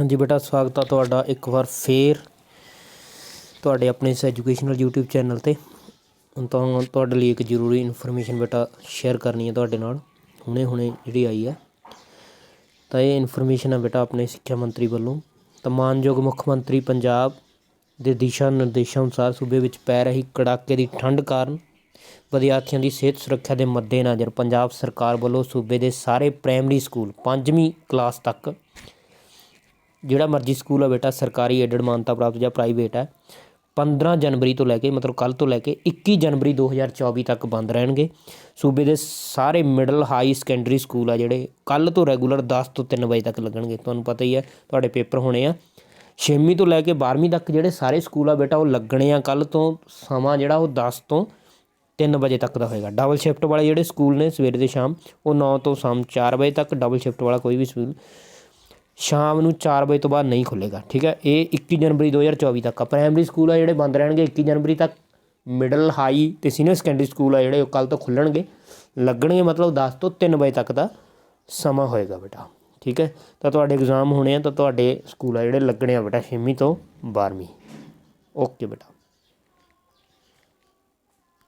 ਹਾਂਜੀ ਬੇਟਾ, ਸਵਾਗਤ ਆ ਤੁਹਾਡਾ ਇੱਕ ਵਾਰ ਫੇਰ ਤੁਹਾਡੇ ਆਪਣੇ ਇਸ ਐਜੂਕੇਸ਼ਨਲ YouTube ਚੈਨਲ ਤੇ। ਹੁਣ ਤੁਹਾਡੇ ਲਈ ਇੱਕ ਜ਼ਰੂਰੀ ਇਨਫੋਰਮੇਸ਼ਨ ਬੇਟਾ ਸ਼ੇਅਰ ਕਰਨੀ ਹੈ ਤੁਹਾਡੇ ਨਾਲ। ਹੁਣੇ ਹੁਣੇ ਜਿਹੜੀ ਆਈ ਹੈ ਤਾਂ ਇਹ ਇਨਫੋਰਮੇਸ਼ਨ ਹੈ ਬੇਟਾ ਆਪਣੇ ਸਿੱਖਿਆ ਮੰਤਰੀ ਵੱਲੋਂ। ਤਾਂ ਮਾਨਯੋਗ ਮੁੱਖ ਮੰਤਰੀ ਪੰਜਾਬ ਦੇ ਦਿਸ਼ਾ ਨਿਰਦੇਸ਼ਾਂ ਅਨੁਸਾਰ ਸੂਬੇ ਵਿੱਚ ਪੈ ਰਹੀ ਕੜਾਕੇ ਦੀ ਠੰਡ ਕਾਰਨ ਵਿਦਿਆਰਥੀਆਂ ਦੀ ਸਿਹਤ ਸੁਰੱਖਿਆ ਦੇ ਮੱਦੇਨਜ਼ਰ ਪੰਜਾਬ ਸਰਕਾਰ ਵੱਲੋਂ ਸੂਬੇ ਦੇ ਸਾਰੇ ਪ੍ਰਾਇਮਰੀ ਸਕੂਲ ਪੰਜਵੀਂ ਕਲਾਸ ਤੱਕ ਜਿਹੜਾ ਮਰਜ਼ੀ ਸਕੂਲ ਆ ਬੇਟਾ, ਸਰਕਾਰੀ ਏਡਡ ਮਾਨਤਾ ਪ੍ਰਾਪਤ ਜਾਂ ਪ੍ਰਾਈਵੇਟ ਹੈ 15 ਜਨਵਰੀ ਤੋਂ ਲੈ ਕੇ, ਮਤਲਬ ਕੱਲ ਤੋਂ ਲੈ ਕੇ 21 ਜਨਵਰੀ 2024 ਤੱਕ ਬੰਦ ਰਹਿਣਗੇ। ਸੂਬੇ ਦੇ ਸਾਰੇ ਮਿਡਲ ਹਾਈ ਸੈਕੰਡਰੀ ਸਕੂਲ ਆ ਜਿਹੜੇ ਕੱਲ ਤੋਂ ਰੈਗੂਲਰ 10 ਤੋਂ 3 ਵਜੇ ਤੱਕ ਲੱਗਣਗੇ। ਤੁਹਾਨੂੰ ਪਤਾ ਹੀ ਹੈ ਤੁਹਾਡੇ ਪੇਪਰ ਹੋਣੇ ਆ। 6ਵੀਂ ਤੋਂ ਲੈ ਕੇ 12ਵੀਂ ਤੱਕ ਜਿਹੜੇ ਸਾਰੇ ਸਕੂਲ ਆ ਬੇਟਾ, ਉਹ ਲੱਗਣੇ ਆ ਕੱਲ ਤੋਂ ਸਮਾਂ ਜਿਹੜਾ ਉਹ 10 ਤੋਂ 3 ਵਜੇ ਤੱਕ ਦਾ ਹੋਏਗਾ। ਡਬਲ ਸ਼ਿਫਟ ਵਾਲੇ ਜਿਹੜੇ ਸਕੂਲ ਨੇ ਸਵੇਰੇ ਤੇ ਸ਼ਾਮ, ਉਹ 9 ਤੋਂ ਸ਼ਾਮ 4 ਵਜੇ ਤੱਕ ਡਬਲ ਸ਼ਿਫਟ ਵਾਲਾ ਕੋਈ ਵੀ ਸਕੂਲ ਸ਼ਾਮ ਨੂੰ 4 ਵਜੇ ਤੋਂ ਬਾਅਦ ਨਹੀਂ ਖੁੱਲੇਗਾ, ਠੀਕ ਹੈ? ਇਹ 21 ਜਨਵਰੀ 2024 ਤੱਕ ਆ। ਪ੍ਰਾਇਮਰੀ ਸਕੂਲ ਆ ਜਿਹੜੇ ਬੰਦ ਰਹਿਣਗੇ 21 ਜਨਵਰੀ ਤੱਕ। ਮਿਡਲ ਹਾਈ ਤੇ ਸੀਨੀਅਰ ਸੈਕੰਡਰੀ ਸਕੂਲ ਆ ਜਿਹੜੇ ਉਹ ਕੱਲ ਤੋਂ ਖੁੱਲਣਗੇ। ਲੱਗਣਗੇ ਮਤਲਬ 10 ਤੋਂ 3 ਵਜੇ ਤੱਕ ਦਾ ਸਮਾਂ ਹੋਏਗਾ ਬੇਟਾ, ਠੀਕ ਹੈ? ਤਾਂ ਤੁਹਾਡੇ ਐਗਜ਼ਾਮ ਹੋਣੇ ਆ ਤਾਂ ਤੁਹਾਡੇ ਸਕੂਲ ਆ ਜਿਹੜੇ ਲੱਗਣੇ ਆ ਬੇਟਾ 6ਵੀਂ ਤੋਂ 12ਵੀਂ ਓਕੇ ਬੇਟਾ।